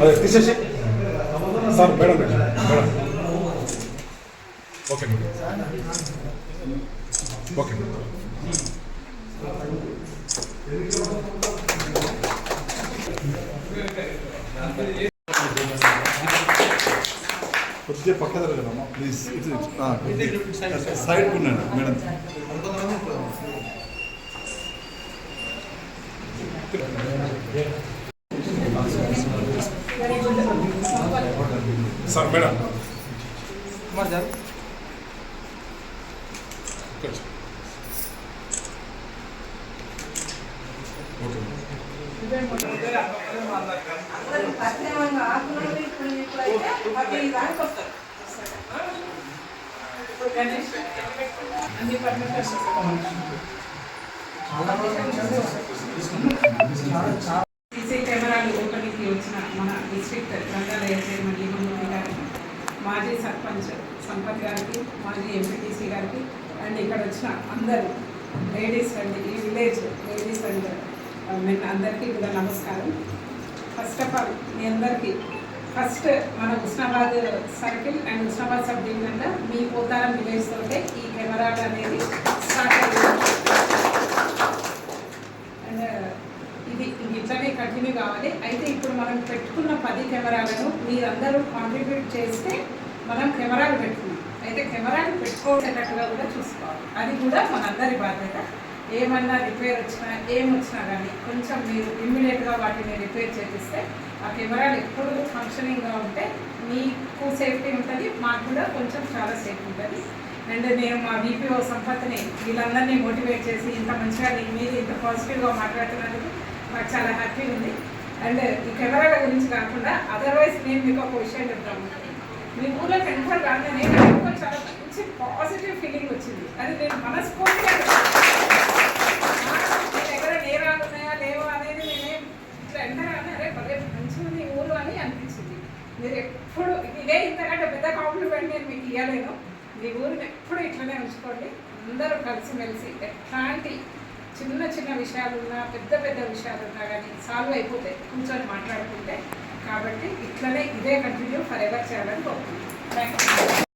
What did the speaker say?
A ver, dice así. Ah, espérame, కొద్దిగా పక్క జరగదమ్మా ప్లీజ్. సైడ్ ఉన్నాను మేడం. Sir madam. ఓకే పశ్చిమంగా ఆకులు అన్ని సీసీ కెమెరాలు ఓపెనింగ్కి వచ్చిన మన డిస్ట్రిక్ట్ గ్రంథాలయ చైర్మన్ లింగమూర్తి గారికి మాజీ సర్పంచ్ సంపత్ గారికి మాజీ ఎంపీటీసీ గారికి అండ్ ఇక్కడ వచ్చిన అందరూ లేడీస్ అండ్ ఈ విలేజ్ లేడీస్ అండ్ మెన్ అందరికీ కూడా నమస్కారం. ఫస్ట్ ఆఫ్ ఆల్ మీ అందరికీ ఫస్ట్ మన Husnabad circle and Husnabad sub డివిజన్లో మీ పోతారం విలేజ్ తోటే ఈ కెమెరాలు అనేది స్టార్ట్ అయ్యింది అండ్ ఇది ఇది ఇట్లనే కంటిన్యూ కావాలి. అయితే ఇప్పుడు మనం పెట్టుకున్న పది కెమెరాలను మీరందరూ కాంట్రిబ్యూట్ చేస్తే మనం కెమెరాలు పెట్టుకున్నాం. అయితే కెమెరాలు పెట్టుకోలేటట్టుగా కూడా చూసుకోవాలి. అది కూడా మనందరి బాధ్యత. ఏమన్నా రిపేర్ వచ్చినా ఏం వచ్చినా కానీ కొంచెం మీరు ఇమ్మీడియట్గా వాటిని రిపేర్ చేపిస్తే ఆ కెమెరాలు ఎప్పుడు ఫంక్షనింగ్గా ఉంటే మీకు సేఫ్టీ ఉంటుంది మాకు కూడా కొంచెం చాలా సేఫ్ ఉంటుంది. అండ్ నేను మా బీపీఓ సంపత్ని వీళ్ళందరినీ మోటివేట్ చేసి ఇంత మంచిగా మీరు ఇంత పాజిటివ్గా మాట్లాడుతున్నందుకు నాకు చాలా హ్యాపీగా ఉంది. అండ్ ఈ కెమెరాల గురించి కాకుండా అదర్వైజ్ నేను మీకు ఒక విషయం చెప్తాను. మీ ఊళ్ళో ఎంటర్ రాగానే నాకు చాలా మంచి పాజిటివ్ ఫీలింగ్ వచ్చింది అది నేను మనస్ఫూర్తిగా చెప్తాను. మీ దగ్గర నేరాలు ఉన్నాయా లేవా అనేది నేనేం ఇట్లా ఎంటర్ రాగానే అరే పదే మంచిగా ఉంది ఈ ఊరు అని అనిపించింది మీరు ఎప్పుడు ఇదే ఇంతకంటే పెద్ద కాంప్లిమెంట్ నేను మీకు ఇవ్వలేను మీ ఊరిని ఎప్పుడు ఇట్లనే ఉంచుకోండి. అందరూ కలిసిమెలిసి ఎట్లాంటి చిన్న చిన్న విషయాలు ఉన్నా పెద్ద పెద్ద విషయాలు ఉన్నా కానీ సాల్వ్ అయిపోతాయి. కూర్చొని మాట్లాడుకుంటే. కాబట్టి ఇట్లనే ఇదే కంటిన్యూ ఫర్ ఎవర్ చేయాలని కోరుకుంటున్నాను. Thank you